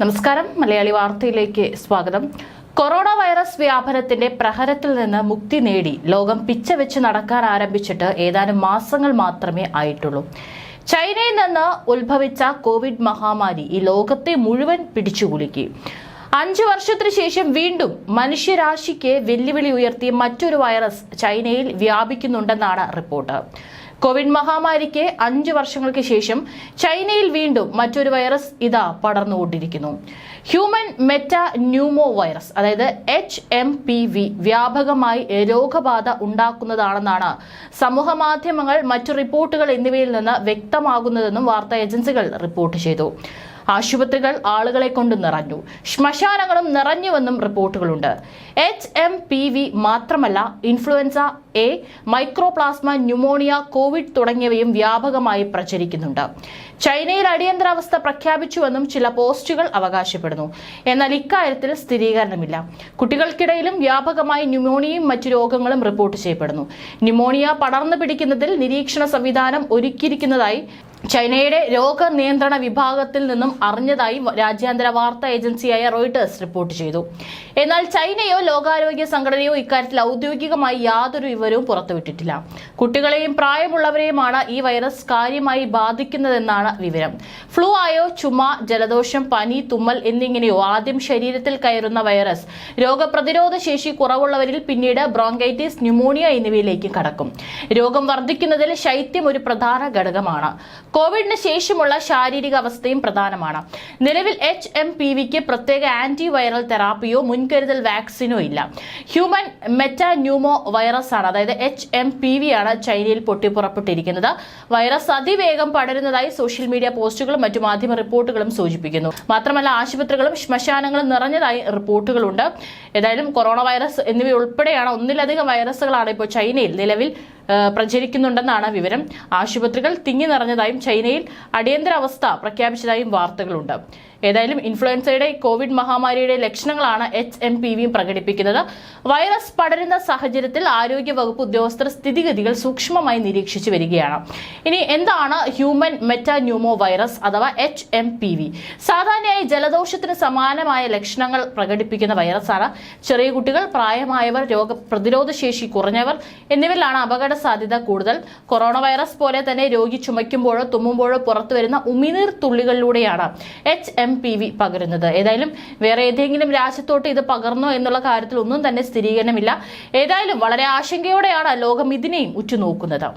നമസ്കാരം. മലയാളി വാർത്തയിലേക്ക് സ്വാഗതം. കൊറോണ വൈറസ് വ്യാപനത്തിന്റെ പ്രഹരത്തിൽ നിന്ന് മുക്തി നേടി ലോകം പിച്ചവെച്ച് നടക്കാൻ ആരംഭിച്ചിട്ട് ഏതാനും മാസങ്ങൾ മാത്രമേ ആയിട്ടുള്ളൂ. ചൈനയിൽ നിന്ന് ഉത്ഭവിച്ച കോവിഡ് മഹാമാരി ഈ ലോകത്തെ മുഴുവൻ പിടിച്ചുകുലുക്കി. അഞ്ചു വർഷത്തിനു ശേഷം വീണ്ടും മനുഷ്യരാശിക്ക് വെല്ലുവിളി ഉയർത്തിയ മറ്റൊരു വൈറസ് ചൈനയിൽ വ്യാപിക്കുന്നുണ്ടെന്നാണ് റിപ്പോർട്ട്. കോവിഡ് മഹാമാരിക്ക് അഞ്ചു വർഷങ്ങൾക്ക് ശേഷം ചൈനയിൽ വീണ്ടും മറ്റൊരു വൈറസ് ഇതാ പടർന്നുകൊണ്ടിരിക്കുന്നു. ഹ്യൂമൻ മെറ്റ ന്യൂമോ വൈറസ് അതായത് എച്ച് എം പി വി വ്യാപകമായി രോഗബാധ ഉണ്ടാക്കുന്നതാണെന്നാണ് സമൂഹ മാധ്യമങ്ങൾ മറ്റു റിപ്പോർട്ടുകൾ എന്നിവയിൽ നിന്ന് വ്യക്തമാകുന്നതെന്നും വാർത്താ ഏജൻസികൾ റിപ്പോർട്ട് ചെയ്തു. ആശുപത്രികൾ ആളുകളെ കൊണ്ട് നിറഞ്ഞു. ശ്മശാനങ്ങളും നിറഞ്ഞുവെന്നും റിപ്പോർട്ടുകളുണ്ട്. എച്ച് എം പി വി മാത്രമല്ല influenza A mycoplasma pneumonia covid തുടങ്ങിയവയും വ്യാപകമായി പ്രചരിക്കുന്നുണ്ട്. ചൈനയിൽ അടിയന്തരാവസ്ഥ പ്രഖ്യാപിച്ചുവെന്നും ചില പോസ്റ്റുകൾ അവകാശപ്പെടുന്നു. എന്നാൽ ഇക്കാര്യത്തിൽ സ്ഥിരീകരണമില്ല. കുട്ടികൾക്കിടയിലും വ്യാപകമായി ന്യൂമോണിയയും മറ്റു രോഗങ്ങളും റിപ്പോർട്ട് ചെയ്യപ്പെടുന്നു. ന്യൂമോണിയ പടർന്നു പിടിക്കുന്നതിൽ നിരീക്ഷണ സംവിധാനം ഒരുക്കിയിരിക്കുന്നതായി ചൈനയുടെ രോഗനിയന്ത്രണ വിഭാഗത്തിൽ നിന്നും അറിഞ്ഞതായി രാജ്യാന്തര വാർത്താ ഏജൻസിയായ റോയിട്ടേഴ്സ് റിപ്പോർട്ട് ചെയ്തു. എന്നാൽ ചൈനയോ ലോകാരോഗ്യ സംഘടനയോ ഇക്കാര്യത്തിൽ ഔദ്യോഗികമായി യാതൊരു വിവരവും പുറത്തുവിട്ടിട്ടില്ല. കുട്ടികളെയും പ്രായമുള്ളവരെയുമാണ് ഈ വൈറസ് കാര്യമായി ബാധിക്കുന്നതെന്നാണ് വിവരം. ഫ്ലൂ ആയോ ചുമ ജലദോഷം പനി തുമ്മൽ എന്നിങ്ങനെയോ ആദ്യം ശരീരത്തിൽ കയറുന്ന വൈറസ് രോഗപ്രതിരോധ ശേഷി കുറവുള്ളവരിൽ പിന്നീട് ബ്രോങ്കൈറ്റിസ് ന്യൂമോണിയ എന്നിവയിലേക്ക് കടക്കും. രോഗം വർദ്ധിക്കുന്നതിൽ ശൈത്യം ഒരു പ്രധാന ഘടകമാണ്. കോവിഡിന് ശേഷമുള്ള ശാരീരിക അവസ്ഥയും പ്രധാനമാണ്. നിലവിൽ എച്ച് എം പി വിക്ക് പ്രത്യേക ആന്റി വൈറൽ തെറാപ്പിയോ മുൻകരുതൽ വാക്സിനോ ഇല്ല. ഹ്യൂമൻ മെറ്റാന്യൂമോ വൈറസ് ആണ്. അതായത് എച്ച് എം പി വി ആണ് ചൈനയിൽ പൊട്ടിപ്പുറപ്പെട്ടിരിക്കുന്നത്. വൈറസ് അതിവേഗം പടരുന്നതായി സോഷ്യൽ മീഡിയ പോസ്റ്റുകളും മറ്റു മാധ്യമ റിപ്പോർട്ടുകളും സൂചിപ്പിക്കുന്നു. മാത്രമല്ല ആശുപത്രികളും ശ്മശാനങ്ങളും നിറഞ്ഞതായി റിപ്പോർട്ടുകളുണ്ട്. ഏതായാലും കൊറോണ വൈറസ് എന്നിവയുൾപ്പെടെയാണ് ഒന്നിലധികം വൈറസുകളാണ് ഇപ്പോൾ ചൈനയിൽ നിലവിൽ പ്രചരിക്കുന്നുണ്ടെന്നാണ് വിവരം. ആശുപത്രികൾ തിങ്ങി നിറഞ്ഞതായും ചൈനയിൽ അടിയന്തരാവസ്ഥ പ്രഖ്യാപിച്ചതായും വാർത്തകളുണ്ട്. ഏതായാലും ഇൻഫ്ലുവൻസയുടെ കോവിഡ് മഹാമാരിയുടെ ലക്ഷണങ്ങളാണ് എച്ച് എം പി വിയും പ്രകടിപ്പിക്കുന്നത്. വൈറസ് പടരുന്ന സാഹചര്യത്തിൽ ആരോഗ്യ വകുപ്പ് ഉദ്യോഗസ്ഥർ സ്ഥിതിഗതികൾ സൂക്ഷ്മമായി നിരീക്ഷിച്ചു വരികയാണ്. ഇനി എന്താണ് ഹ്യൂമൻ മെറ്റാന്യൂമോ വൈറസ് അഥവാ എച്ച് എം പി വി? സാധാരണയായി ജലദോഷത്തിന് സമാനമായ ലക്ഷണങ്ങൾ പ്രകടിപ്പിക്കുന്ന വൈറസാണ്. ചെറിയ കുട്ടികൾ പ്രായമായവർ രോഗപ്രതിരോധ ശേഷി കുറഞ്ഞവർ എന്നിവരിലാണ് അപകട വരാനുള്ള സാധ്യത കൂടുതൽ. കൊറോണ വൈറസ് പോലെ തന്നെ രോഗി ചുമയ്ക്കുമ്പോഴോ തുമ്മുമ്പോഴോ പുറത്തുവരുന്ന ഉമിനീർ തുള്ളികളിലൂടെയാണ് എച്ച് എം പി വി പകരുന്നത്. ഏതായാലും വേറെ ഏതെങ്കിലും രാജ്യത്തോട്ട് ഇത് പകർന്നോ എന്നുള്ള കാര്യത്തിൽ ഒന്നും തന്നെ സ്ഥിരീകരണമില്ല. ഏതായാലും വളരെ ആശങ്കയോടെയാണ് ലോകം ഇതിനെയും ഉറ്റുനോക്കുന്നത്.